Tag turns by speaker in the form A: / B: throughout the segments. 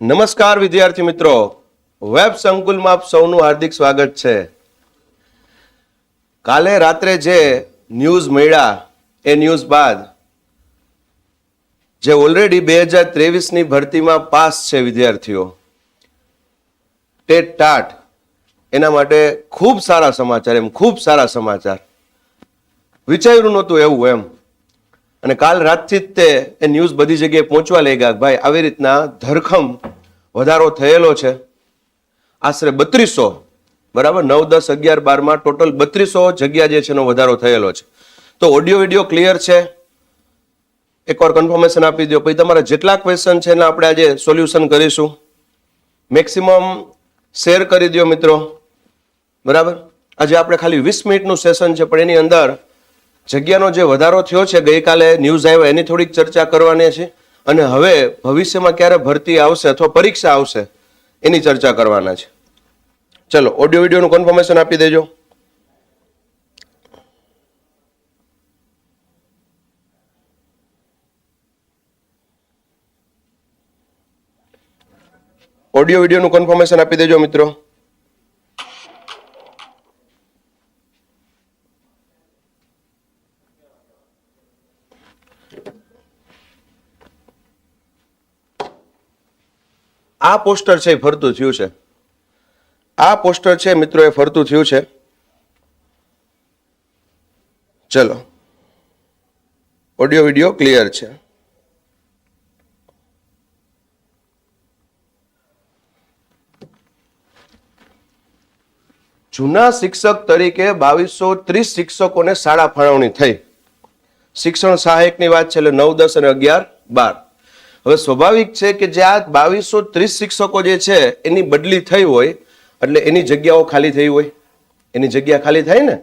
A: નમસ્કાર વિદ્યાર્થી મિત્રો. વેબ સંકુલમાં આપ સૌનું હાર્દિક સ્વાગત છે. કાલે રાત્રે જે ન્યૂઝ મળ્યા, એ ન્યૂઝ બાદ જે ઓલરેડી બે હજાર ત્રેવીસની ભરતીમાં પાસ છે વિદ્યાર્થીઓ ટેટ ટાટ, એના માટે ખૂબ સારા સમાચાર, એમ ખૂબ સારા સમાચાર. વિચાર્યું નહોતું એવું એમ. અને કાલ રાતથી જ તે એ ન્યૂઝ બધી જગ્યાએ પહોંચવા લઈ ગયા ભાઈ, આવી રીતના ધરખમ વધારો થયેલો છે. આશરે બત્રીસો, બરાબર? નવ, દસ, અગિયાર, બારમાં ટોટલ બત્રીસો જગ્યા જે છે એનો વધારો થયેલો છે. તો ઓડિયો વિડિયો ક્લિયર છે? એકવાર કન્ફર્મેશન આપી દો પછી તમારા જેટલા ક્વેશ્ચન છે એના આપણે આજે સોલ્યુશન કરીશું. મેક્સિમમ શેર કરી દો મિત્રો. બરાબર? આજે આપણે ખાલી વીસ મિનિટનું સેશન છે, પણ એની અંદર જગ્યાનો જે વધારો થયો છે, ગઈકાલે ન્યૂઝ આવ્યો, એની થોડીક ચર્ચા કરવાની છે. અને હવે ભવિષ્યમાં ક્યારે ભરતી આવશે અથવા પરીક્ષા આવશે, એની ચર્ચા કરવાના છે. ચલો ઓડિયો વિડિયોનું કન્ફર્મેશન આપી દેજો. ઓડિયો વિડિયોનું કન્ફર્મેશન આપી દેજો, મિત્રો. આ પોસ્ટર છે એ ફરતું થયું છે. આ પોસ્ટર છે મિત્રો, એ ફરતું થયું છે. ચલો. ઓડિયો વિડિયો ક્લિયર છે. જૂના શિક્ષક તરીકે બાવીસો ત્રીસ શિક્ષકોને શાળા ફાળવણી થઈ. શિક્ષણ સહાયકની વાત છે એટલે નવ, દસ અને અગિયાર, બાર. હવે સ્વાભાવિક છે કે જે આ બાવીસો ત્રીસ શિક્ષકો જે છે, એની બદલી થઈ હોય, એટલે એની જગ્યાઓ ખાલી થઈ હોય. એની જગ્યા ખાલી થાય ને?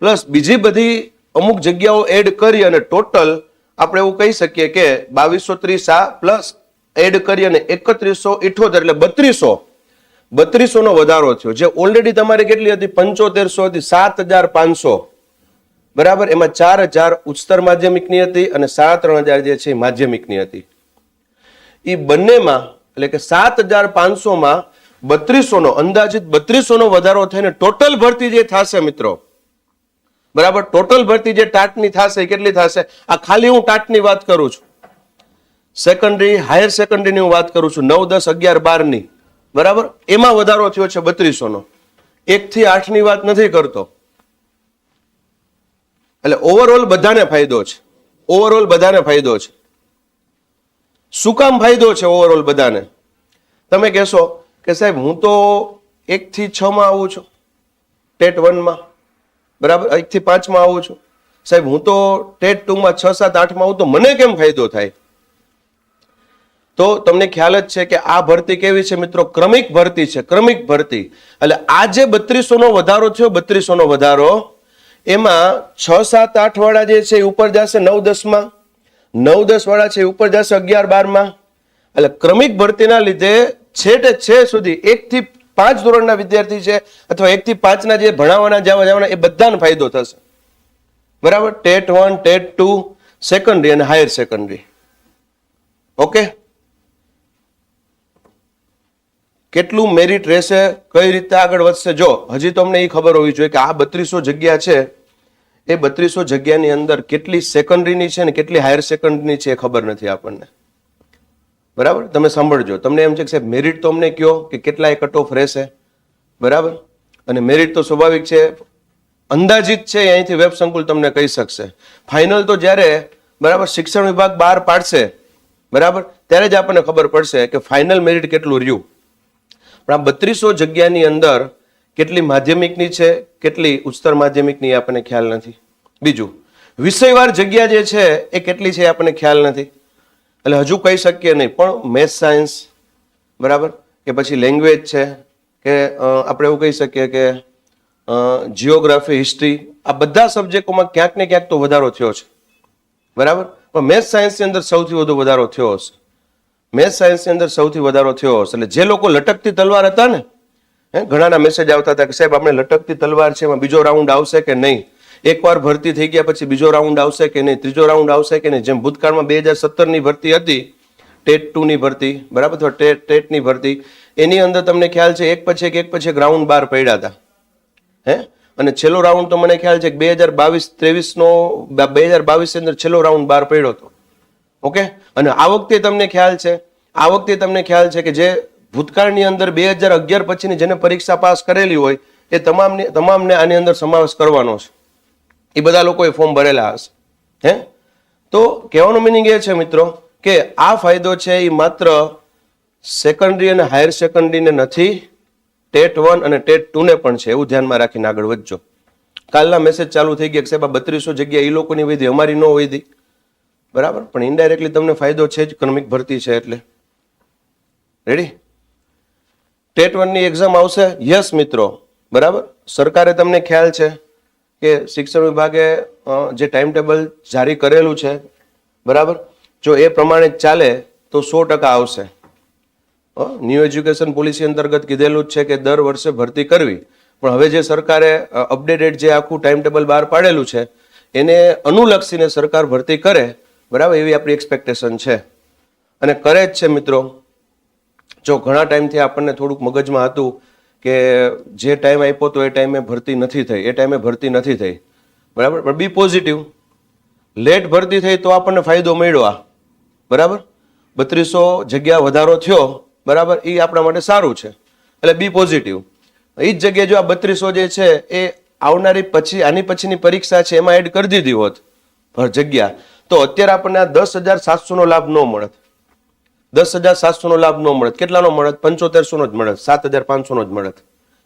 A: પ્લસ બીજી બધી અમુક જગ્યાઓ એડ કરી અને ટોટલ આપણે એવું કહી શકીએ કે બાવીસો ત્રીસ આ પ્લસ એડ કરી અને એકત્રીસો ઇઠોતેર, એટલે બત્રીસો. બત્રીસો નો વધારો થયો. જે ઓલરેડી તમારે કેટલી હતી? પંચોતેરસો હતી, સાત હજાર પાંચસો. બરાબર? એમાં ચાર હજાર ઉચ્ચતર માધ્યમિકની હતી અને સાડા ત્રણ હજાર જે છે માધ્યમિકની હતી. એ બંનેમાં, એટલે કે સાત હજાર પાંચસોમાં બત્રીસો નો અંદાજિત બત્રીસો નો વધારો થઈને ટોટલ ભરતી જે થશે મિત્રો, બરાબર? ટોટલ ભરતી જે ટાટની થશે કેટલી થશે? આ ખાલી હું ટાટની વાત કરું છું. સેકન્ડરી, હાયર સેકન્ડરીની હું વાત કરું છું, નવ, દસ, અગિયાર, બારની, બરાબર? એમાં વધારો થયો છે બત્રીસો નો એક થી આઠની વાત નથી કરતો. એટલે ઓવરઓલ બધાને ફાયદો છે. ઓવરઓલ બધાને ફાયદો છે. શું કામ ફાયદો છે ઓવરઓલ બધાને? તમે કહેશો કે સાહેબ, હું તો એકથી છમાં આવું છું, ટેટ વનમાં. બરાબર? એકથી પાંચમાં આવું છું. સાહેબ, હું તો ટેટ ટુમાં છ, સાત, આઠમાં આવું તો મને કેમ ફાયદો થાય? તો તમને ખ્યાલ જ છે કે આ ભરતી કેવી છે મિત્રો? ક્રમિક ભરતી છે, ક્રમિક ભરતી. એટલે આ જે બત્રીસોનો વધારો થયો, બત્રીસોનો વધારો, એમાં છ, સાત આઠ વાળા જે છે એ ઉપર જશે નવ, દસમાં. નવ દસ વાળા છે ઉપર જશે અગિયાર બારમાં. એટલે ક્રમિક ભરતીના લીધે છેટે છે સુધી એક થી પાંચ ધોરણના વિદ્યાર્થી છે અથવા એક થી પાંચના જે ભણાવવાના, જવા જવાના, એ બધાને ફાયદો થશે. બરાબર? TET one, TET two, secondary અને હાયર સેકન્ડરી. ઓકે? કેટલું મેરિટ રહેશે? કઈ રીતે આગળ વધશે? જો, હજી તમને એ ખબર હોવી જોઈએ કે આ બત્રીસો જગ્યા છે એ બત્રીસો જગ્યાની અંદર કેટલી સેકન્ડરીની છે ને કેટલી હાયર સેકન્ડરીની છે એ ખબર નથી આપણને. બરાબર? તમે સાંભળજો. તમને એમ છે કે સાહેબ મેરિટ તો અમને કયો કે કેટલા કટ ઓફ રહેશે? બરાબર? અને મેરિટ તો સ્વાભાવિક છે. અંદાજિત છે, અહીંથી વેબ સંકુલ તમને કહી શકશે. ફાઇનલ તો જ્યારે, બરાબર, શિક્ષણ વિભાગ બહાર પાડશે, બરાબર, ત્યારે જ આપણને ખબર પડશે કે ફાઇનલ મેરિટ કેટલું રહ્યું. પણ આ બત્રીસો જગ્યાની અંદર કેટલી માધ્યમિકની છે, કેટલી ઉચ્ચતર માધ્યમિકની આપણને ખ્યાલ નથી. બીજું, વિષયવાર જગ્યા જે છે, એ કેટલી છે આપણને ખ્યાલ નથી. એટલે હજુ કહી શકીએ નહીં, પણ મેથ્સ, સાયન્સ, બરાબર? કે પછી લેંગ્વેજ છે, કે આપણે એવું કહી શકીએ કે જિયોગ્રાફી હિસ્ટ્રી, આ બધા સબ્જેક્ટોમાં ક્યાંક ને ક્યાંક તો વધારો થયો છે. બરાબર? પણ મેથ્સ, સાયન્સની અંદર સૌથી વધુ વધારો થયો હશે. મેથ્સ, સાયન્સની અંદર સૌથી વધારો થયો હશે. એટલે જે લોકો લટકતી તલવાર હતા ને હે? ઘણાના મેસેજ આવતા હતા કે, સાહેબ, આપણે લટકતી તલવાર છે, એમાં બીજો રાઉન્ડ આવશે કે નહીં? એકવાર ભરતી થઈ ગયા પછી બીજો રાઉન્ડ આવશે કે નહીં? ત્રીજો રાઉન્ડ આવશે કે નહીં? જેમ ભૂતકાળમાં બે હજાર સત્તરની ભરતી હતી, ટેટ ટુની ભરતી, બરાબર? અથવા ટેટ, ટેટની ભરતી. એની અંદર તમને ખ્યાલ છે, એક પછી એક એક પછી એક રાઉન્ડ બહાર પડ્યા હતા. હે? અને છેલ્લો રાઉન્ડ તો મને ખ્યાલ છે કે બે હજાર બાવીસ ત્રેવીસનો, બે હજાર બાવીસની અંદર છેલ્લો રાઉન્ડ બહાર પડ્યો હતો. ઓકે? અને આ વખતે તમને ખ્યાલ છે, આ વખતે તમને ખ્યાલ છે કે જે ભૂતકાળની અંદર બે હજાર અગિયાર પછીની જેને પરીક્ષા પાસ કરેલી હોય, એ તમામને તમામને આની અંદર સમાવેશ કરવાનો છે. એ બધા લોકોએ ફોર્મ ભરેલા હશે. હે? તો કહેવાનો મિનિંગ એ છે મિત્રો કે આ ફાયદો છે એ માત્ર સેકન્ડરી અને હાયર સેકન્ડરીને નથી, ટેટ વન અને ટેટ ટુને પણ છે, એવું ધ્યાનમાં રાખીને આગળ વધજો. કાલના મેસેજ ચાલુ થઈ ગયા કે સાહેબ બત્રીસો જગ્યા એ લોકોની વધી, અમારી ન વધી. બરાબર? પણ ઇન્ડાયરેક્ટલી તમને ફાયદો છે જ ઇકોનોમિક ભરતી છે એટલે. રેડી ટેટ વનની એક્ઝામ આવશે? યસ મિત્રો. બરાબર? સરકારે તમને ખ્યાલ છે કે શિક્ષણ વિભાગે જે ટાઈમ ટેબલ જારી કરેલું છે, બરાબર? જો એ પ્રમાણે ચાલે તો સો ટકા આવશે. ન્યૂ એજ્યુકેશન પોલિસી અંતર્ગત કીધેલું જ છે કે દર વર્ષે ભરતી કરવી. પણ હવે જે સરકારે અપડેટેડ જે આખું ટાઈમ ટેબલ બહાર પાડેલું છે, એને અનુલક્ષીને સરકાર ભરતી કરે, બરાબર? એવી આપણી એક્સપેક્ટેશન છે. અને કરે જ છે મિત્રો. જો ઘણા ટાઈમથી આપણને થોડુંક મગજમાં હતું કે જે ટાઈમ આપ્યો તો એ ટાઈમે ભરતી નથી થઈ, એ ટાઈમે ભરતી નથી થઈ. બરાબર? પણ બી પોઝિટિવ લેટ ભરતી થઈ તો આપણને ફાયદો મળ્યો આ. બરાબર? બત્રીસો જગ્યા વધારો થયો, બરાબર? એ આપણા માટે સારું છે. એટલે બી પોઝિટિવ એ જ જગ્યાએ જો આ બત્રીસો જે છે એ આવનારી પછી, આની પછીની પરીક્ષા છે એમાં એડ કરી દીધી હોત જગ્યા. તો અત્યારે આપણને આ દસ હજાર સાતસોનો લાભ ન મળત. દસ હજાર સાતસોનો લાભ ન મળત. કેટલાનો મળત? પંચોતેરસોનો જ મળત. સાત હજાર પાંચસોનો જ મળત.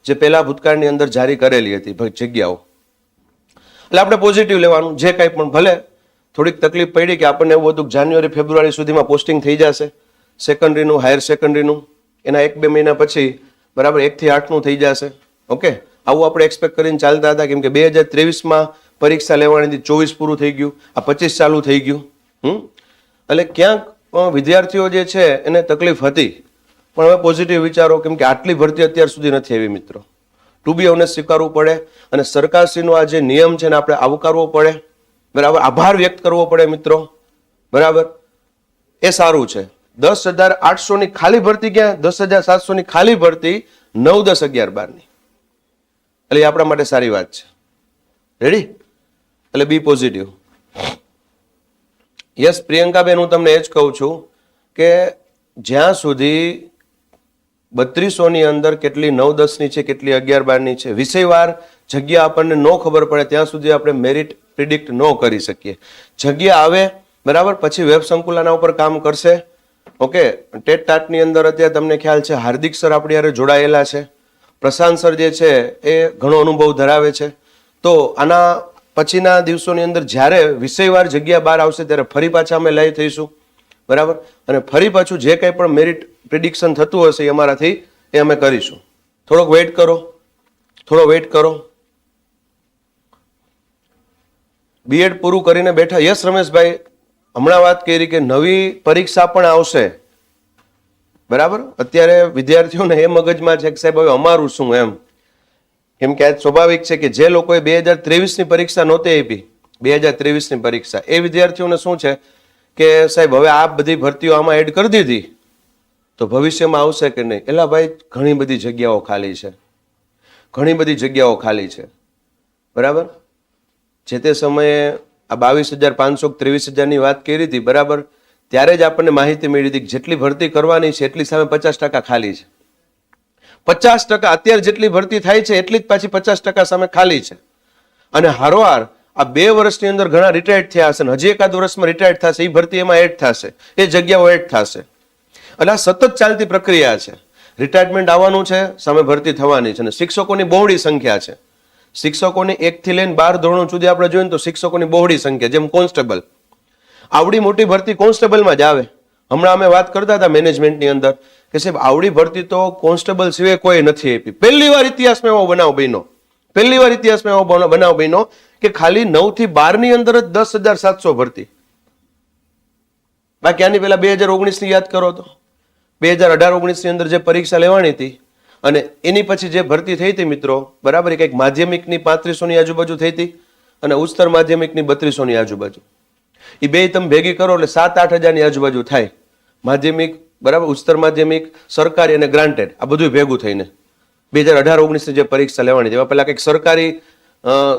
A: જે પહેલા ભૂતકાળની અંદર જારી કરેલી હતી જગ્યાઓ. એટલે આપણે પોઝિટિવ લેવાનું. જે કાંઈ પણ ભલે, થોડીક તકલીફ પડી કે આપણને એવું હતું જાન્યુઆરી, ફેબ્રુઆરી સુધીમાં પોસ્ટિંગ થઈ જશે. સેકન્ડરીનું હાયર સેકન્ડરીનું એના એક બે મહિના પછી બરાબર એકથી આઠનું થઈ જશે. ઓકે આવું આપણે એક્સપેક્ટ કરીને ચાલતા હતા. કેમ કે બે હજાર ત્રેવીસમાં પરીક્ષા લેવાની હતી ચોવીસ પૂરું થઈ ગયું. આ પચીસ ચાલુ થઈ ગયું. હમ? એટલે ક્યાંક વિદ્યાર્થીઓ જે છે, એને તકલીફ હતી. પણ હવે પોઝિટિવ વિચારો કેમ કે આટલી ભરતી અત્યાર સુધી નથી આવી મિત્રો. ટુ સ્વીકારવું પડે અને સરકારશ્રીનો આ જે નિયમ છે ને આપણે આવકારવો પડે. બરાબર? આભાર વ્યક્ત કરવો પડે મિત્રો. બરાબર? એ સારું છે. દસ હજાર આઠસોની ખાલી ભરતી ક્યાં? દસ હજાર સાતસોની ખાલી ભરતી નવ દસ અગિયાર બારની. એટલે એ આપણા માટે સારી વાત છે. રેડી એટલે બી પોઝિટિવ યસ, પ્રિયંકાબેન, હું તમને એ જ કહું છું કે જ્યાં સુધી બત્રીસોની અંદર કેટલી નવ દસની છે, કેટલી અગિયાર બારની છે, વિષયવાર જગ્યા આપણને ન ખબર પડે, ત્યાં સુધી આપણે મેરિટ પ્રિડિક્ટ ન કરી શકીએ. જગ્યા આવે, બરાબર, પછી વેબ સંકુલાના ઉપર કામ કરશે. ઓકે, ટેટ ટાટની અંદર અત્યારે તમને ખ્યાલ છે, હાર્દિક સર આપણી યારે જોડાયેલા છે. પ્રશાંત સર જે છે, એ ઘણો અનુભવ ધરાવે છે. તો આના પછીના દિવસોની અંદર જ્યારે વિષયવાર જગ્યા બહાર આવશે ત્યારે ફરી પાછા અમે લઈ થઈશું. બરાબર? અને ફરી પાછું જે કંઈ પણ મેરિટ પ્રિડિક્શન થતું હશે એ અમારાથી એ અમે કરીશું. થોડોક વેઇટ કરો. થોડો વેઇટ કરો. બીએડ પૂરું કરીને બેઠા. યસ રમેશભાઈ, હમણાં વાત કરી કે નવી પરીક્ષા પણ આવશે. બરાબર? અત્યારે વિદ્યાર્થીઓને એ મગજમાં છે કે સાહેબ, હવે અમારું શું એમ? કેમ કે આ સ્વાભાવિક છે કે જે લોકોએ બે હજાર ત્રેવીસની પરીક્ષા નહોતી આપી, બે હજાર ત્રેવીસની પરીક્ષા, એ વિદ્યાર્થીઓને શું છે કે સાહેબ, હવે આ બધી ભરતીઓ આમાં એડ કરી દીધી, તો ભવિષ્યમાં આવશે કે નહીં? એલા ભાઈ, ઘણી બધી જગ્યાઓ ખાલી છે. ઘણી બધી જગ્યાઓ ખાલી છે. બરાબર? જે તે સમયે આ બાવીસ હજાર પાંચસો ત્રેવીસ હજારની વાત કરી હતી, બરાબર? ત્યારે જ આપણને માહિતી મળી હતી કે જેટલી ભરતી કરવાની છે એટલી સામે પચાસ ટકા ખાલી છે. પચાસ ટકા અત્યારે જેટલી ભરતી થાય છે, એટલી જ પાછી પચાસ ટકા સામે ખાલી છે. અને હારોહાર આ બે વર્ષની અંદર ઘણા રિટાયર્ડ થયા હશે હજી એકાદ વર્ષમાં રિટાયર્ડ થશે એ ભરતી એમાં એડ થશે, એ જગ્યાઓ એડ થશે. એટલે આ સતત ચાલતી પ્રક્રિયા છે. રિટાયરમેન્ટ આવવાનું છે, સામે ભરતી થવાની છે અને શિક્ષકોની બહોળી સંખ્યા છે. શિક્ષકોની એકથી લઈને બાર ધોરણો સુધી આપણે જોઈએ તો શિક્ષકોની બહોળી સંખ્યા, જેમ કોન્સ્ટેબલ. આવડી મોટી ભરતી કોન્સ્ટેબલમાં જ આવે. હમણાં અમે વાત કરતા હતા મેનેજમેન્ટની અંદર. કે સાહેબ, આવડી ભરતી તો કોન્સ્ટેબલ સિવાય કોઈ નથી આપી. પહેલી વાર ઇતિહાસમાં એવો બનાવ બન્યો. પહેલી વાર ઇતિહાસમાં એવો બનાવ બન્યો કે ખાલી નવથી બારની અંદર જ દસ હજાર સાતસો ભરતી. બાકી આની પહેલા બે હજાર ઓગણીસની યાદ કરો તો. બે હજાર અઢાર ઓગણીસની અંદર જે પરીક્ષા લેવાની હતી અને એની પછી જે ભરતી થઈ હતી મિત્રો, બરાબર કંઈક માધ્યમિકની પાંત્રીસોની આજુબાજુ થઈ હતી અને ઉચ્ચતર માધ્યમિકની બત્રીસોની આજુબાજુ. એ બે તમે ભેગી કરો એટલે સાત આઠ હજારની આજુબાજુ થાય. માધ્યમિક બરાબર? ઉચ્ચતર માધ્યમિક, સરકારી અને ગ્રાન્ટેડ આ બધું ભેગું થઈને. બે હજાર અઢાર ઓગણીસની જે પરીક્ષા લેવાની છે એમાં પહેલાં કંઈક સરકારી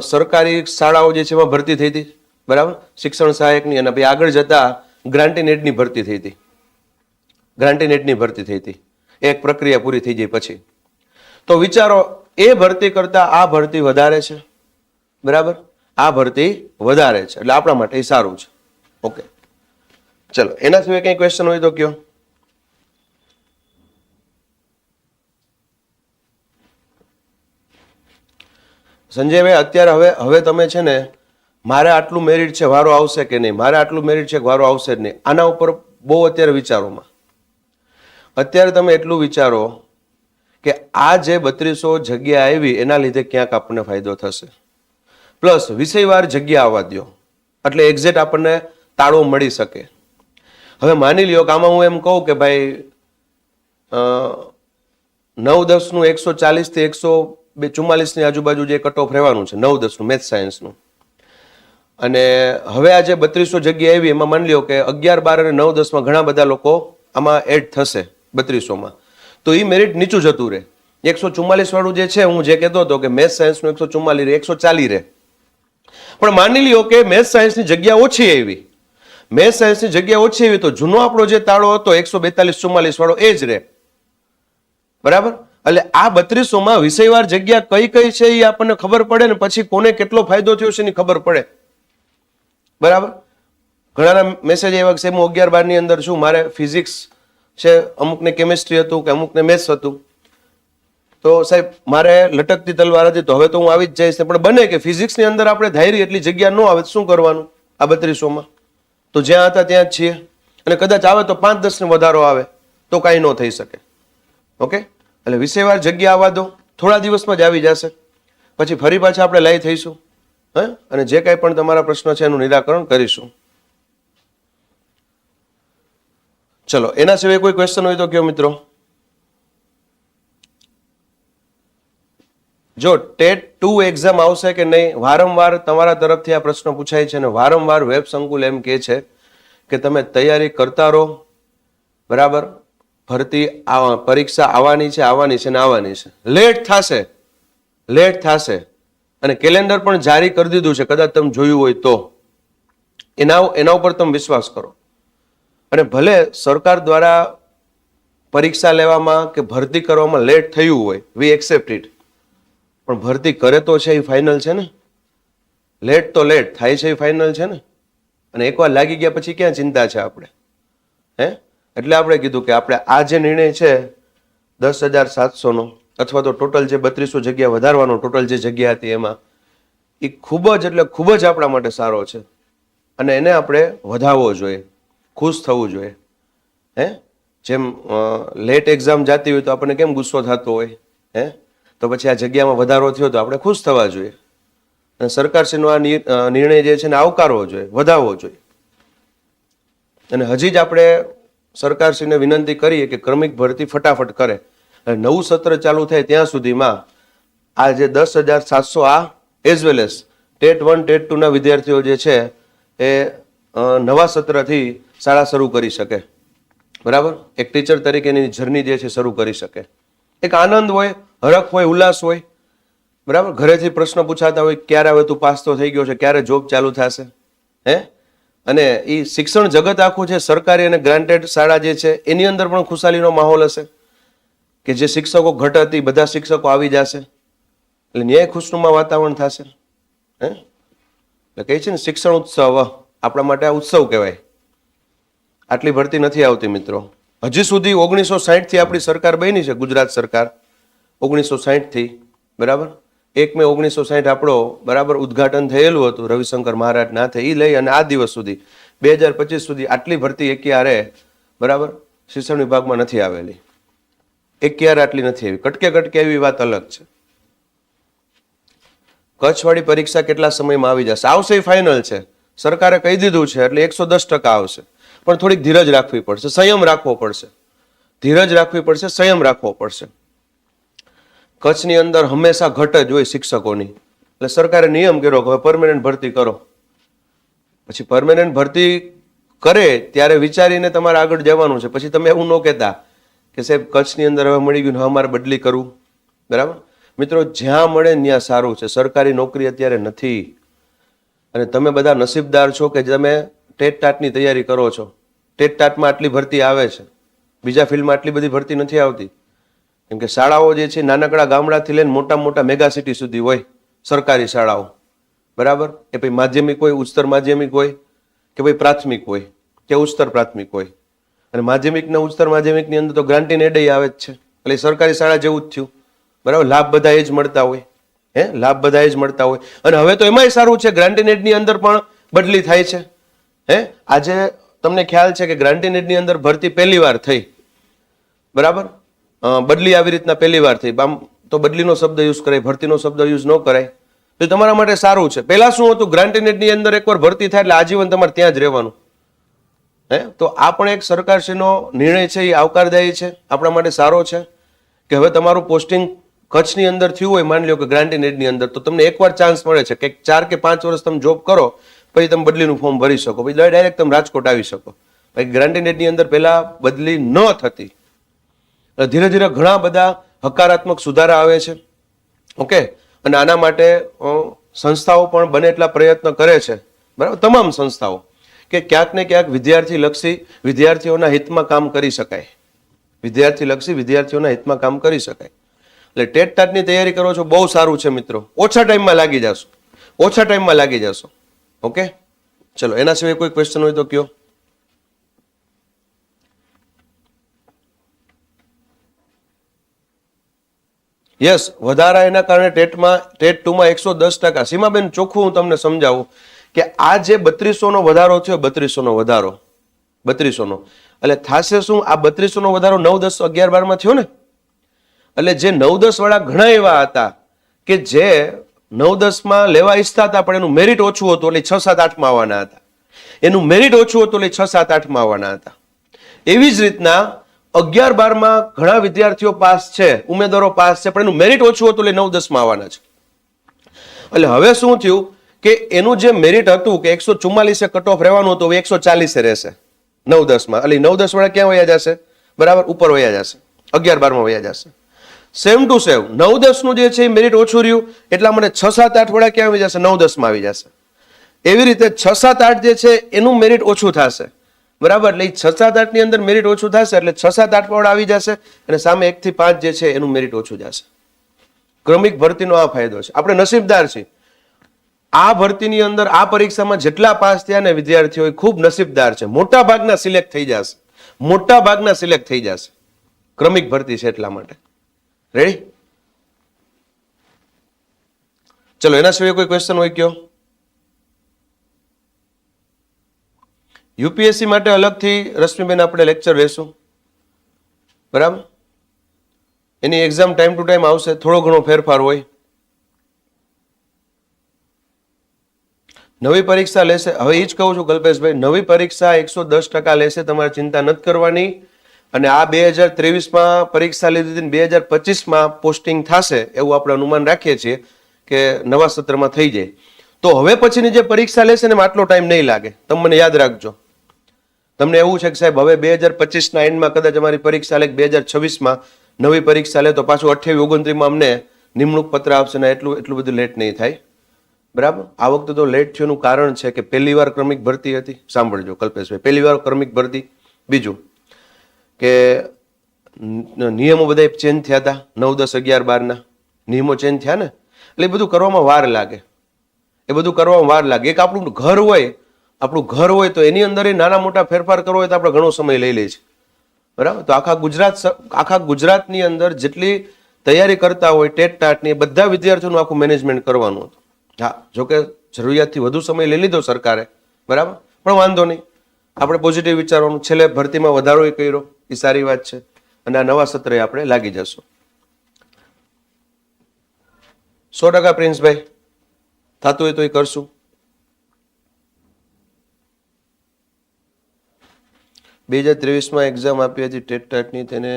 A: સરકારી શાળાઓ જે છે એમાં ભરતી થઈ હતી, બરાબર? શિક્ષણ સહાયકની અને પછી આગળ જતા ગ્રાન્ટી નેટની ભરતી થઈ હતી. ગ્રાન્ટી નેટની ભરતી થઈ હતી. એક પ્રક્રિયા પૂરી થઈ જાય પછી. તો વિચારો, એ ભરતી કરતાં આ ભરતી વધારે છે, બરાબર? આ ભરતી વધારે છે, એટલે આપણા માટે એ સારું છે. ઓકે. ચલો એના સિવાય કંઈ ક્વેશ્ચન હોય તો કયો? સંજયભાઈ, અત્યારે હવે હવે તમે છે ને, મારે આટલું મેરિટ છે, વારો આવશે કે નહીં? મારે આટલું મેરિટ છે વારો આવશે જ નહીં? આના ઉપર બહુ અત્યારે વિચારોમાં અત્યારે તમે એટલું વિચારો કે આ જે બત્રીસો જગ્યા આવી, એના લીધે ક્યાંક આપણને ફાયદો થશે. પ્લસ વિષયવાર જગ્યા આવવા દો એટલે એક્ઝેક્ટ આપણને તાળો મળી શકે. હવે માની લ્યો કે આમાં હું એમ કહું કે ભાઈ નવ દસનું એકસો ચાલીસથી એકસો બે ચુમ્માલીસની આજુબાજુ જે કટ ઓફ રહેવાનું છે, નવ, દસનું મેથ સાયન્સનું અને હવે આ જે બત્રીસો જગ્યા આવી, એમાં માની લ્યો કે અગિયાર, બાર અને નવ, દસમાં ઘણા બધા લોકો આમાં એડ થશે બત્રીસોમાં. તો એ મેરિટ નીચું જતું રહે. એકસો ચુમ્માલીસ વાળું જે છે, હું જે કહેતો હતો કે મેથ સાયન્સનું એકસો ચુમ્માલીસ રહે, એકસો ચાલી રહે. પણ માની લ્યો કે મેથ સાયન્સની જગ્યા ઓછી આવી. મેથ સાયન્સની જગ્યા ઓછી આવી તો જૂનો આપણો જે તાળો હતો, એકસો બેતાલીસ, ચુમ્માલીસ વાળો એ જ રહે. બરાબર? આ બત્રીસોમાં વિષયવાર જગ્યા કઈ કઈ છે એ આપણને ખબર પડે ને પછી કોને કેટલો ફાયદો થયો છે એની ખબર પડે. બરાબર? ઘણાના મેસેજ એવા કે હું અગિયાર બારની અંદર છું, મારે ફિઝિક્સ છે, અમુકને કેમિસ્ટ્રી હતું કે અમુકને મેથ્સ હતું. તો સાહેબ, મારે લટકતી તલવાર હતી, તો હવે તો હું આવી જ જઈશ પણ બને કે ફિઝિક્સની અંદર આપણે ધારી એટલી જગ્યા ન આવે શું કરવાનું આ બત્રીસોમાં? તો જ્યાં હતા ત્યાં જ છીએ. અને કદાચ આવે તો પાંચ દસને વધારો આવે, તો કાંઈ ન થઈ શકે. ઓકે? એટલે વિષયવાર જગ્યા આવવા દો. થોડા દિવસમાં જ આવી જશે. પછી ફરી પાછા આપણે લઈ થઈશું. હે? અને જે કાંઈ પણ તમારા પ્રશ્નો છે એનું નિરાકરણ કરીશું. ચલો, એના સિવાય કોઈ ક્વેશ્ચન હોય તો કયો મિત્રો? જો ટેટ ટુ એક્ઝામ આવશે કે નહીં, વારંવાર તમારા તરફથી આ પ્રશ્ન પૂછાય છે અને વારંવાર વેબ સંકુલ એમ કહે છે કે તમે તૈયારી કરતા રહો. બરાબર? ભરતી આવા, પરીક્ષા આવવાની છે આવવાની છે ને આવવાની છે. લેટ થશે. લેટ થશે. અને કેલેન્ડર પણ જારી કરી દીધું છે. કદાચ તમે જોયું હોય તો. એના એના ઉપર તમે વિશ્વાસ કરો. અને ભલે સરકાર દ્વારા પરીક્ષા લેવામાં કે ભરતી કરવામાં લેટ થયું હોય વી એક્સેપ્ટ ઇટ પણ ભરતી કરે તો છે એ ફાઇનલ છે ને? લેટ તો લેટ, થાય છે એ ફાઇનલ છે ને? અને એકવાર લાગી ગયા પછી ક્યાં ચિંતા છે આપણે? હે? એટલે આપણે કીધું કે આપણે આ જે નિર્ણય છે, દસ હજાર સાતસોનો, અથવા તો ટોટલ જે બત્રીસો જગ્યા વધારવાનો, ટોટલ જે જગ્યા હતી એમાં એ ખૂબ જ એટલે ખૂબ જ આપણા માટે સારો છે. અને એને આપણે વધારવો જોઈએ, ખુશ થવું જોઈએ. હે? જેમ લેટ એક્ઝામ જાતી હોય તો આપણને કેમ ગુસ્સો થતો હોય? હે? તો પછી આ જગ્યામાં વધારો થયો તો આપણે ખુશ થવા જોઈએ. અને સરકારશ્રીનો આ નિર્ણય જે છે ને આવકારવો જોઈએ, વધારવો જોઈએ. અને હજી જ આપણે સરકારશ્રીને વિનંતી કરીએ કે ક્રમિક ભરતી ફટાફટ કરે. નવું સત્ર ચાલુ થાય ત્યાં સુધીમાં આ જે દસ હજાર સાતસો આ as well as TET one, TET ટુના વિદ્યાર્થીઓ જે છે, એ નવા સત્રથી શાળા શરૂ કરી શકે. બરાબર? એક ટીચર તરીકેની જર્ની જે છે શરૂ કરી શકે. એક આનંદ હોય, હરખ હોય, ઉલ્લાસ હોય. બરાબર? ઘરેથી પ્રશ્ન પૂછાતા હોય, ક્યારે હવે તું પાસ તો થઈ ગયો છે, ક્યારે જોબ ચાલુ થશે? હે? અને એ શિક્ષણ જગત આખું છે, સરકારી અને ગ્રાન્ટેડ શાળા જે છે, એની અંદર પણ ખુશાલીનો માહોલ હશે? કે જે શિક્ષકો ઘટ હતી, બધા શિક્ષકો આવી જશે? એટલે ન્યાય ખુશનુમા વાતાવરણ થશે? હે? એટલે કહે છે ને, શિક્ષણ ઉત્સવ આપણા માટે આ ઉત્સવ કહેવાય. આટલી ભરતી નથી આવતી મિત્રો. હજી સુધી ઓગણીસો સાહીઠથી આપણી સરકાર બની છે, ગુજરાત સરકાર. ઓગણીસો સાહીઠથી બરાબર? એક મે ઓગણીસો સાહીઠ આપણો બરાબર ઉદઘાટન થયેલું હતું, રવિશંકર મહારાજ નાથે એ લઈ અને આ દિવસ સુધી, બે હજાર પચીસ સુધી આટલી ભરતી એક્યારે બરાબર શિક્ષણ વિભાગમાં નથી આવેલી. એક્યારે આટલી નથી આવી. કટકે કટકે એવી વાત અલગ છે. કચ્છવાળી પરીક્ષા કેટલા સમયમાં આવી જશે? આવશે એ ફાઇનલ છે. સરકારે કહી દીધું છે, એટલે એકસો દસ ટકા આવશે. પણ થોડીક ધીરજ રાખવી પડશે. સંયમ રાખવો પડશે. ધીરજ રાખવી પડશે, સંયમ રાખવો પડશે. કચ્છની અંદર હંમેશા ઘટ જ હોય શિક્ષકોની. એટલે સરકારે નિયમ કર્યો કે હવે પરમેનન્ટ ભરતી કરો. પછી પરમેનન્ટ ભરતી કરે ત્યારે વિચારીને તમારે આગળ જવાનું છે. પછી તમે એવું ન કહેતા કે સાહેબ કચ્છની અંદર હવે મળી ગયું અમારે બદલી કરવું. બરાબર? મિત્રો, જ્યાં મળે ત્યાં સારું છે. સરકારી નોકરી અત્યારે નથી. અને તમે બધા નસીબદાર છો કે તમે ટેટ ટાટની તૈયારી કરો છો. ટેટ ટાટમાં આટલી ભરતી આવે છે. બીજા ફિલ્ડમાં આટલી બધી ભરતી નથી આવતી. કેમ કે શાળાઓ જે છે, નાનકડા ગામડાથી લઈને મોટા મોટા મેગા સિટી સુધી હોય, સરકારી શાળાઓ. બરાબર? કે ભાઈ માધ્યમિક હોય, ઉચ્ચતર માધ્યમિક હોય, કે ભાઈ પ્રાથમિક હોય, કે ઉચ્ચતર પ્રાથમિક હોય. અને માધ્યમિક ને ઉચ્ચતર માધ્યમિકની અંદર તો ગ્રાન્ટીન એડ આવે જ છે. એટલે સરકારી શાળા જેવું જ થયું. બરાબર? લાભ બધા એ જ મળતા હોય. હે? લાભ બધા એ જ મળતા હોય. અને હવે તો એમાંય સારું છે ગ્રાન્ટીન એડની અંદર પણ બદલી થાય છે. હે? આજે તમને ખ્યાલ છે કે ગ્રાન્ટીન એડની અંદર ભરતી પહેલી વાર થઈ. બરાબર? બદલી આવી રીતના પહેલી વાર થઈ. આમ તો બદલીનો શબ્દ યુઝ કરાય, ભરતીનો શબ્દ યુઝ ન કરાય. તો તમારા માટે સારું છે. પહેલા શું હતું? ગ્રાન્ટીનેટની અંદર એકવાર ભરતી થાય એટલે આજીવન તમારે ત્યાં જ રહેવાનું. હે? તો આ પણ એક સરકારશ્રીનો નિર્ણય છે, એ આવકારદાયી છે, આપણા માટે સારો છે. કે હવે તમારું પોસ્ટિંગ કચ્છની અંદર થયું હોય, માની લો કે ગ્રાન્ટીનેટની અંદર, તો તમને એકવાર ચાન્સ મળે છે કે ચાર કે પાંચ વર્ષ તમે જોબ કરો, પછી તમે બદલીનું ફોર્મ ભરી શકો. પછી ડાયરેક્ટ તમે રાજકોટ આવી શકો. પછી ગ્રાન્ટીનેટની અંદર પહેલાં બદલી ન થતી. ધીરે ધીરે ઘણા બધા હકારાત્મક સુધારા આવે છે. ઓકે? અને આના માટે સંસ્થાઓ પણ બને એટલા પ્રયત્ન કરે છે. બરાબર? તમામ સંસ્થાઓ. કે ક્યાંક ને ક્યાંક વિદ્યાર્થી લક્ષી વિદ્યાર્થીઓના હિતમાં કામ કરી શકાય. વિદ્યાર્થી લક્ષી વિદ્યાર્થીઓના હિતમાં કામ કરી શકાય. એટલે ટેટ ટાટની તૈયારી કરો છો, બહુ સારું છે મિત્રો. ઓછા ટાઈમમાં લાગી જશો. ઓછા ટાઈમમાં લાગી જશો. ઓકે? ચલો, એના સિવાય કોઈ ક્વેશ્ચન હોય તો કયો. યસ વધારા એના કારણે ટેટમાં, ટેટ ટુમાં એકસો દસ ટકા. સીમાબેન, ચોખ્ખું હું તમને સમજાવું કે આ જે બત્રીસોનો વધારો થયો, બત્રીસોનો વધારો. બત્રીસોનો. એટલે થાશે શું? આ બત્રીસોનો વધારો નવ દસ અગિયાર બારમાં થયો ને? એટલે જે નવ દસ વાળા ઘણા એવા હતા કે જે નવ દસમાં લેવા ઈચ્છતા હતા, પણ એનું મેરિટ ઓછું હતું એટલે છ સાત આઠમાં આવવાના હતા. એનું મેરિટ ઓછું હતું એટલે છ સાત આઠમાં આવવાના હતા. એવી જ રીતના અગિયાર બારમાં ઘણા વિદ્યાર્થીઓ પાસ છે, ઉમેદવારો પાસ છે, પણ એનું મેરિટ ઓછું હતું એટલે નવ દસમાં આવવાના છે. એટલે હવે શું થયું કે એનું જે મેરિટ હતું કે એકસો ચુમ્માલીસે કટ ઓફ રહેવાનું હતું એકસો ચાલીસે રહેશે. નવ દસમાં. એટલે નવ દસ વાળા ક્યાં વયા જશે? બરાબર, ઉપર વયા જશે. અગિયાર બારમાં વયા જશે. સેમ ટુ સેમ નવ દસનું જે છે એ મેરિટ ઓછું રહ્યું, એટલા માટે છ સાત આઠ વાળા ક્યાં આવી જશે? નવ દસમાં આવી જશે. એવી રીતે છ સાત આઠ જે છે, એનું મેરિટ ઓછું થશે. બરાબર? એટલે છ સાત આઠની અંદર મેરિટ ઓછું થશે, એટલે છ સાત આઠ વાળા આવી જશે અને સામે એક થી પાંચ જે છે એનું મેરિટ ઓછું જશે. ક્રમિક ભરતીનો આ ફાયદો છે. આપણે નસીબદાર છીએ. આ ભરતીની અંદર, આ પરીક્ષામાં જેટલા પાસ થયા ને વિદ્યાર્થીઓ ખૂબ નસીબદાર છે. મોટા ભાગના સિલેક્ટ થઈ જશે. મોટા ભાગના સિલેક્ટ થઈ જશે. ક્રમિક ભરતી છે એટલા માટે. રેડી ચલો, એના સિવાય કોઈ ક્વેશ્ચન હોય કયો? યુપીએસસી માટે અલગથી રશ્મિબેન આપણે લેક્ચર લેશું બરાબર? એની એક્ઝામ ટાઈમ ટુ ટાઈમ આવશે, થોડો ઘણો ફેરફાર હોય. નવી પરીક્ષા લેશે. હવે એ જ કહું છું કલ્પેશભાઈ, નવી પરીક્ષા એકસો દસ ટકા લેશે, તમારે ચિંતા નથી કરવાની. અને આ બે હજાર ત્રેવીસમાં પરીક્ષા લીધી બે હજાર પચીસમાં પોસ્ટિંગ થશે, એવું આપણે અનુમાન રાખીએ છીએ કે નવા સત્રમાં થઈ જાય. તો હવે પછીની જે પરીક્ષા લેશે ને આટલો ટાઈમ નહીં લાગે. તમે મને યાદ રાખજો. તમને એવું છે કે સાહેબ, હવે બે હજાર પચીસના એન્ડમાં કદાચ અમારી પરીક્ષા લે બે હજાર છવ્વીસમાં નવી પરીક્ષા લે તો પાછું અઠ્યાવીસ, ઓગણત્રીસમાં અમને નિમણૂક પત્ર આપશે ને એટલું એટલું બધું લેટ નહીં થાય. બરાબર? આ વખતે તો લેટ થયોનું કારણ છે કે પહેલી વાર ક્રમિક ભરતી હતી. સાંભળજો કલ્પેશભાઈ પહેલી વાર ક્રમિક ભરતી. બીજું કે નિયમો બધા ચેન્જ થયા હતા, નવ, દસ, અગિયાર, બારના. નિયમો ચેન્જ થયા ને? એટલે એ બધું કરવામાં વાર લાગે. એ બધું કરવામાં વાર લાગે. એક આપણું ઘર હોય આપણું ઘર હોય તો એની અંદર નાના મોટા ફેરફાર કરવો હોય તો આપણે ઘણો સમય લઈ લે છે. બરાબર? તો આખા ગુજરાત આખા ગુજરાતની અંદર જેટલી તૈયારી કરતા હોય ટેટ ટાટની એ બધા વિદ્યાર્થીઓનું આખું મેનેજમેન્ટ કરવાનું હતું. હા, જોકે જરૂરિયાતથી વધુ સમય લઈ લીધો સરકારે. બરાબર? પણ વાંધો નહીં. આપણે પોઝિટિવ વિચારવાનું. છેલ્લે ભરતીમાં વધારો એ કર્યો. એ સારી વાત છે. અને આ નવા સત્રે આપણે લાગી જશું. સો ટકા પ્રિન્સભાઈ, થતું હોય તો એ કરશું. બે હજાર ત્રેવીસમાં એક્ઝામ આપી હતી, ટેટ ટાટની તેને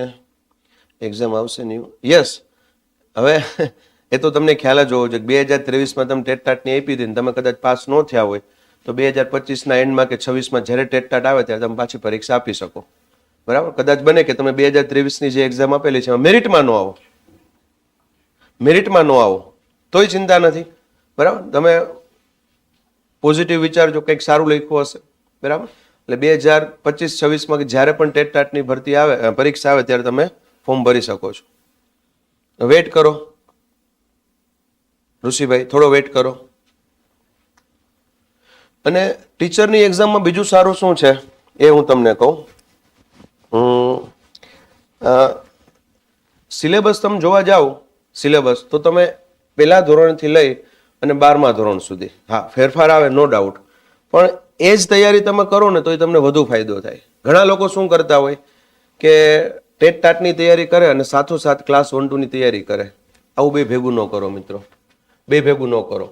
A: એક્ઝામ આવશે નહીં. યસ હવે એ તો તમને ખ્યાલ જ હોવો જોઈએ બે હજાર ત્રેવીસમાં તમે ટેટ ટાટની આપી હતી ને તમે કદાચ પાસ ન થયા હોય, તો બે હજાર પચીસના એન્ડમાં કે છવ્વીસમાં જ્યારે ટેટ ટાટ આવે ત્યારે તમે પાછી પરીક્ષા આપી શકો. બરાબર? કદાચ બને કે તમે બે હજાર ત્રેવીસની જે એક્ઝામ આપેલી છે મેરિટમાં ન આવો. મેરિટમાં ન આવો. તોય ચિંતા નથી. બરાબર? તમે પોઝિટિવ વિચારજો, કંઈક સારું લખ્યું હશે. બરાબર? એટલે બે હજાર પચીસ છવ્વીસમાં જ્યારે પણ ટેટ ટાટની ભરતી આવે પરીક્ષા આવે ત્યારે તમે ફોર્મ ભરી શકો છો. વેટ કરો. ઋષિભાઈ, થોડો વેટ કરો. અને ટીચરની એક્ઝામમાં બીજું સારું શું છે? એ હું તમને કહું. સિલેબસ તમે જોવા જાઓ, સિલેબસ, તો તમે પહેલા ધોરણથી લઈ અને બારમા ધોરણ સુધી. હા, ફેરફાર આવે, નો ડાઉટ. પણ એ જ તૈયારી તમે કરો ને તો એ તમને વધુ ફાયદો થાય. ઘણા લોકો શું કરતા હોય કે ટેટ ટાટની તૈયારી કરે અને સાથોસાથ ક્લાસ વન ટુની તૈયારી કરે. આવું બે ભેગું ન કરો મિત્રો. બે ભેગું ન કરો.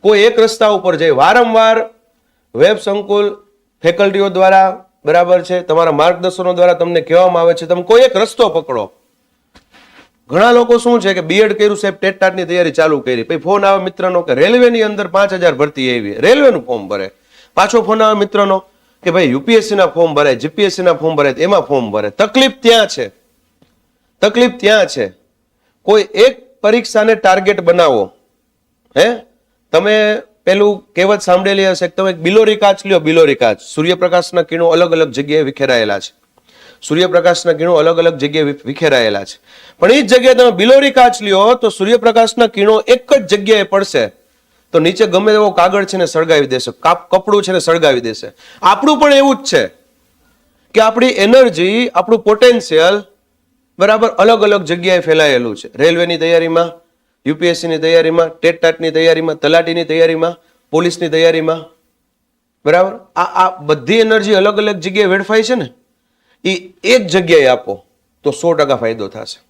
A: કોઈ એક રસ્તા ઉપર જાય વારંવાર વેબ સંકુલ ફેકલ્ટીઓ દ્વારા બરાબર છે, તમારા માર્ગદર્શનો દ્વારા તમને કહેવામાં આવે છે, તમે કોઈ એક રસ્તો પકડો. ઘણા લોકો શું છે કે બીએડ કર્યું સાહેબ, ટેટ ટાટની તૈયારી ચાલુ કરી. પછી ફોન આવે મિત્રનો કે રેલવેની અંદર પાંચ હજાર ભરતી આવી. રેલવેનું ફોર્મ ભરે. પાછો ફોન આવે મિત્રનો કે ભાઈ યુપીએસસી ના ફોર્મ ભરાય જીપીએસસી ના ફોર્મ ભરાય એમાં ફોર્મ ભરે. તકલીફ ત્યાં છે. તકલીફ ત્યાં છે. કોઈ એક પરીક્ષાને ટાર્ગેટ બનાવો. હે? તમે પેલું કહેવત સાંભળેલી હશે કે તમે બિલોરી કાચ લ્યો, બિલોરી કાચ. સૂર્યપ્રકાશના કિરણો અલગ અલગ જગ્યાએ વિખેરાયેલા છે. સૂર્યપ્રકાશના કિરણો અલગ અલગ જગ્યાએ વિખેરાયેલા છે. પણ એ જ જગ્યાએ તમે બિલોરી કાચ લ્યો તો સૂર્યપ્રકાશના કિરણો એક જ જગ્યાએ પડશે. તો નીચે ગમે એવો કાગળ છે ને સળગાવી દેશે, કાપ, કપડું છે ને સળગાવી દેશે. આપણું પણ એવું જ છે કે આપણી એનર્જી, આપણું પોટેન્શિયલ બરાબર અલગ અલગ જગ્યાએ ફેલાયેલું છે. રેલવેની તૈયારીમાં, યુપીએસસીની તૈયારીમાં, ટેટ ટાટની તૈયારીમાં, તલાટીની તૈયારીમાં, પોલીસની તૈયારીમાં, બરાબર? આ આ બધી એનર્જી અલગ અલગ જગ્યાએ વેડફાય છે ને? એ એક જગ્યાએ આપો તો સો ટકા ફાયદો થશે.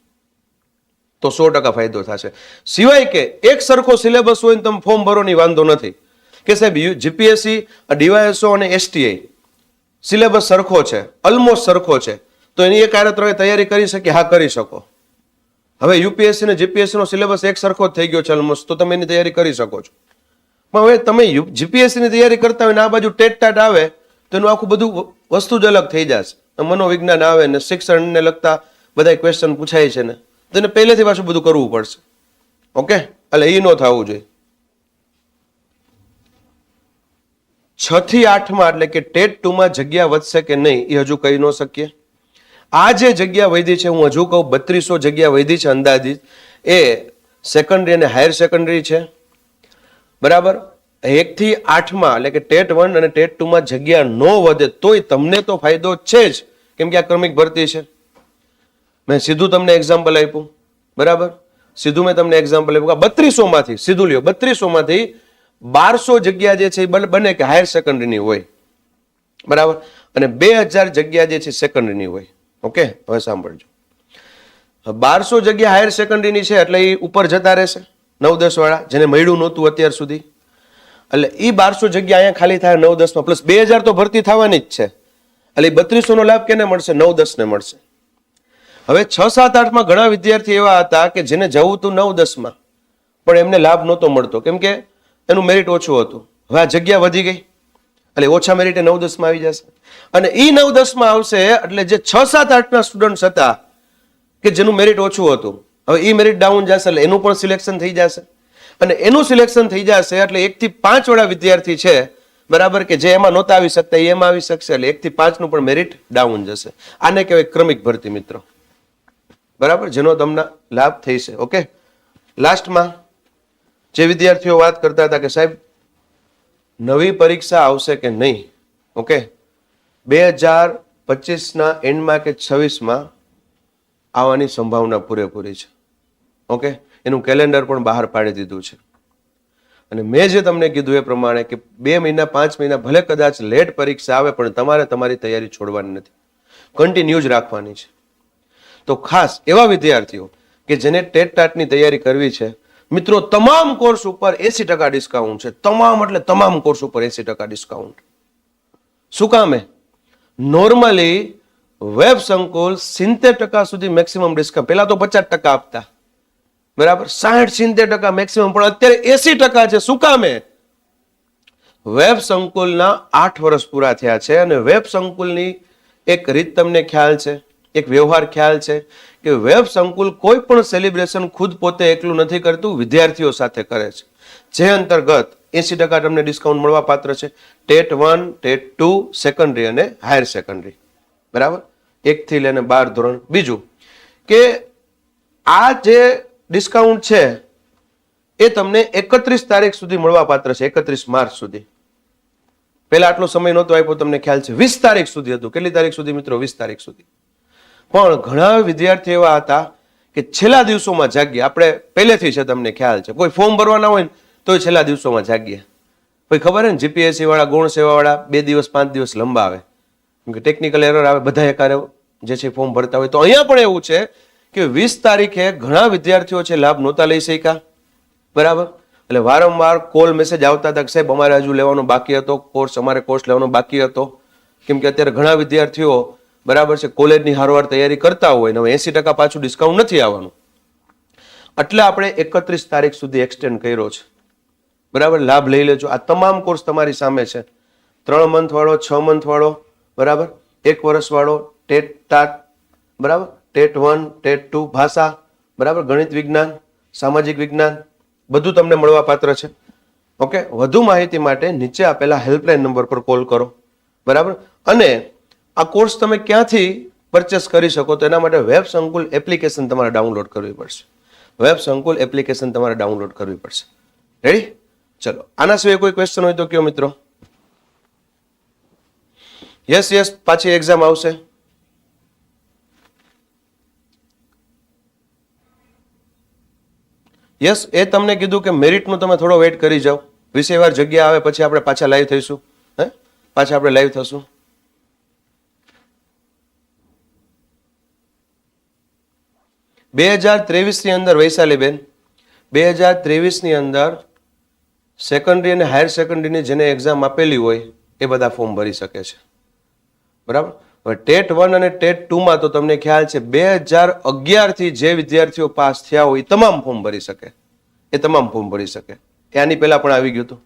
A: તો સો ટકા ફાયદો થશે. સિવાય કે એક સરખો સિલેબસ હોય તમે ફોર્મ ભરો ની વાંધો નથી. કે સાહેબ જીપીએસસી, ડીવાયએસઓ અને એસટીઆઈ, સિલેબસ સરખો છે ઓલમોસ્ટ સરખો છે. તો એની એક આરે તમે તૈયારી કરી શકીએ હા, કરી શકો. હવે યુપીએસસી ને જીપીએસસી નો સિલેબસ એક સરખો જ થઈ ગયો છે ઓલમોસ્ટ તો તમે એની તૈયારી કરી શકો છો. પણ હવે તમે જીપીએસસી ની તૈયારી કરતા હોય ને આ બાજુ ટેટ ટાટ આવે, તો એનું આખું બધું વસ્તુ જ અલગ થઈ જશે. મનોવિજ્ઞાન આવે ને શિક્ષણને લગતા બધા ક્વેશ્ચન પૂછાય છે ને. તો પહેલેથી પાછું બધું કરવું પડશે. ઓકે એટલે એ ન થવું જોઈએ. છ થી આઠમાં એટલે કે ટેટ ટુમાં જગ્યા વધશે કે નહીં એ હજુ કહી ન શકીએ. આ જે જગ્યા વધી છે, હું હજુ કહું, બત્રીસો જગ્યા વધી છે અંદાજિત એ સેકન્ડરી અને હાયર સેકન્ડરી છે. બરાબર? એક થી આઠમાં એટલે કે ટેટ વન અને ટેટ ટુમાં જગ્યા ન વધે, તોય તમને તો ફાયદો છે જ. કેમ કે આ ક્રમિક ભરતી છે. મેં સીધું તમને એક્ઝામ્પલ આપ્યું. બરાબર? સીધું મેં તમને એક્ઝામ્પલ આપ્યું. બત્રીસોમાંથી, સીધું લ્યો, બત્રીસોમાંથી બારસો જગ્યા જે છે એ બને- કે હાયર સેકન્ડરીની હોય. બરાબર? અને બે હજાર જગ્યા જે છે સેકન્ડરીની હોય. ઓકે? હવે સાંભળજો. બારસો જગ્યા હાયર સેકન્ડરીની છે એટલે એ ઉપર જતા રહેશે, નવ દસ વાળા, જેને મળ્યું નહોતું અત્યાર સુધી. એટલે એ બારસો જગ્યા અહીંયા ખાલી થાય નવ દસમાં. પ્લસ બે હજાર તો ભરતી થવાની જ છે. એટલે એ બત્રીસો લાભ કેને મળશે? નવ દસને મળશે. હવે છ, સાત, આઠમાં ઘણા વિદ્યાર્થી એવા હતા કે જેને જવું હતું નવ, દસમાં. પણ એમને લાભ નહોતો મળતો. કેમ કે એનું મેરિટ ઓછું હતું. હવે આ જગ્યા વધી ગઈ. એટલે ઓછા મેરિટે નવ, દસમાં આવી જશે. અને એ નવ, દસમાં આવશે એટલે જે છ, સાત, આઠના સ્ટુડન્ટ્સ હતા કે જેનું મેરિટ ઓછું હતું. હવે એ મેરિટ ડાઉન જશે એટલે એનું પણ સિલેક્શન થઈ જશે. અને એનું સિલેક્શન થઈ જશે એટલે એકથી પાંચ વાળા વિદ્યાર્થી છે, બરાબર, કે જે એમાં નહોતા આવી શકતા એ એમાં આવી શકશે એટલે એકથી પાંચનું પણ મેરિટ ડાઉન જશે. આને કહેવાય ક્રમિક ભરતી, મિત્રો. બરાબર? જેનો તમને લાભ થઈ છે ઓકે લાસ્ટમાં જે વિદ્યાર્થીઓ વાત કરતા હતા કે સાહેબ, નવી પરીક્ષા આવશે કે નહીં ઓકે બે હજાર પચીસના એન્ડમાં કે છવ્વીસમાં આવવાની સંભાવના પૂરેપૂરી છે ઓકે એનું કેલેન્ડર પણ બહાર પાડી દીધું છે. અને મેં જે તમને કીધું એ પ્રમાણે કે બે મહિના, પાંચ મહિના, ભલે કદાચ લેટ પરીક્ષા આવે, પણ તમારે તમારી તૈયારી છોડવાની નથી. કન્ટિન્યુ જ રાખવાની છે. તો ખાસ એવા વિદ્યાર્થીઓ કે જેને ટેટ ટાટની તૈયારી કરવી છે. મિત્રો, તમામ કોર્સ ઉપર એસી ટકા ડિસ્કાઉન્ટ છે. તમામ એટલે તમામ કોર્સ ઉપર એસી ટકા ડિસ્કાઉન્ટ. શું કામે નોર્મલી વેબ સંકુલ સિત્તેર ટકા સુધી મેક્સિમમ ડિસ્કાઉન્ટ પહેલા તો પચાસ ટકા આપતા. બરાબર? સાઠ સિત્તેર ટકા મેક્સિમમ પણ અત્યારે એસી ટકા છે. શું કામે વેબ સંકુલના આઠ વર્ષ પૂરા થયા છે અને વેબ સંકુલની એક રીત તમને ખ્યાલ છે. એક વ્યવહાર ખ્યાલ છે કે વેબ સંકુલ કોઈ પણ સેલિબ્રેશન ખુદ પોતે એકલું નથી કરતું, વિદ્યાર્થીઓ સાથે કરે છે. જે અંતર્ગત એસી ટકા તમને ડિસ્કાઉન્ટ મળવા પાત્ર છે. TET one TET two secondary અને હાયર સેકન્ડરી બરાબર? એકથી લઈને બાર ધોરણ. બીજું કે આ જે ડિસ્કાઉન્ટ છે, એ તમને એકત્રીસ તારીખ સુધી મળવા પાત્ર છે, એકત્રીસ માર્ચ સુધી. પહેલા આટલો સમય નહોતો આપ્યો, તમને ખ્યાલ છે. વીસ તારીખ સુધી હતું. કેટલી તારીખ સુધી મિત્રો? વીસ તારીખ સુધી. પણ ઘણા વિદ્યાર્થીઓ એવા હતા કે છેલ્લા દિવસોમાં જાગીએ આપણે પહેલેથી છે તમને ખ્યાલ છે. કોઈ ફોર્મ ભરવાના હોય ને, તોય છેલ્લા દિવસોમાં જાગીએ કોઈ ખબર હે ને જીપીએસસી વાળા, ગુણ સેવાવાળા બે દિવસ, પાંચ દિવસ લંબાવે. કે ટેકનિકલ એરર આવે બધા એકારે જે છે ફોર્મ ભરતા હોય. તો અહીંયા પણ એવું છે કે વીસ તારીખે ઘણા વિદ્યાર્થીઓ છે લાભ નહોતા લઈ શક્યા. બરાબર? એટલે વારંવાર કોલ મેસેજ આવતા હતા કે, સાહેબ, અમારે હજુ લેવાનો બાકી હતો. કોર્સ અમારે કોર્સ લેવાનો બાકી હતો. કેમ કે અત્યારે ઘણા વિદ્યાર્થીઓ બરાબર છે? કોલેજની હારવાર તૈયારી કરતા હોય ને એસી ટકા પાછું ડિસ્કાઉન્ટ નથી આવવાનું. એટલે આપણે એકત્રીસ તારીખ સુધી એક્સટેન્ડ કર્યો છે. બરાબર? લાભ લઈ લેજો. આ તમામ કોર્સ તમારી સામે છે. ત્રણ મંથ વાળો, છ મંથ વાળો, બરાબર? એક વર્ષ વાળો, ટેટ ટાટ બરાબર? ટેટ વન, ટેટ ટુ, ભાષા, બરાબર? ગણિત વિજ્ઞાન, સામાજિક વિજ્ઞાન, બધું તમને મળવા પાત્ર છે. ઓકે? વધુ માહિતી માટે નીચે આપેલા હેલ્પલાઇન નંબર પર કોલ કરો. બરાબર? અને આ કોર્સ તમે ક્યાંથી પરચેસ કરી શકો તો એના માટે વેબ સંકુલ એપ્લિકેશન તમારે ડાઉનલોડ કરવી પડશે. વેબ સંકુલ એપ્લિકેશન તમારે ડાઉનલોડ કરવી પડશે. રેડી ચલો. આના સિવાય કોઈ ક્વેશ્ચન હોય તો કયો મિત્રો? યસ યસ પાછી એક્ઝામ આવશે. યસ એ તમને કીધું કે મેરિટનું તમે થોડો વેઇટ કરી જાઓ. વિષયવાર જગ્યા આવે, પછી આપણે પાછા લાઈવ થઈશું. હે? પાછા આપણે લાઈવ થશું. બે હજાર ત્રેવીસની અંદર વૈશાલીબેન, બે હજાર ત્રેવીસની અંદર સેકન્ડરી અને હાયર સેકન્ડરીની જેને એક્ઝામ આપેલી હોય એ બધા ફોર્મ ભરી શકે છે. બરાબર? હવે ટેટ વન અને ટેટ ટુમાં તો તમને ખ્યાલ છે, બે હજાર અગિયારથી જે વિદ્યાર્થીઓ પાસ થયા હોય એ તમામ ફોર્મ ભરી શકે. એ તમામ ફોર્મ ભરી શકે. એ પહેલાં પણ આવી ગયું હતું.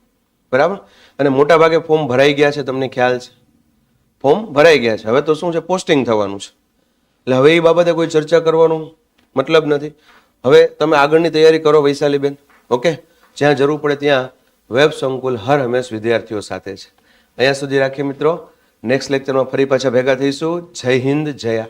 A: બરાબર? અને મોટા ભાગે ફોર્મ ભરાઈ ગયા છે, તમને ખ્યાલ છે. ફોર્મ ભરાઈ ગયા છે. હવે તો શું છે પોસ્ટિંગ થવાનું છે. એટલે હવે એ બાબતે કોઈ ચર્ચા કરવાનું? મતલબ નથી. હવે તમે આગળની તૈયારી કરો વૈશાલીબેન, ઓકે? જ્યાં જરૂર પડે ત્યાં વેબ સંકુલ હર હંમેશ વિદ્યાર્થીઓ સાથે છે. અહીંયા સુધી રાખીએ મિત્રો. નેક્સ્ટ લેક્ચરમાં ફરી પાછા ભેગા થઈશું. જય હિન્દ, જયા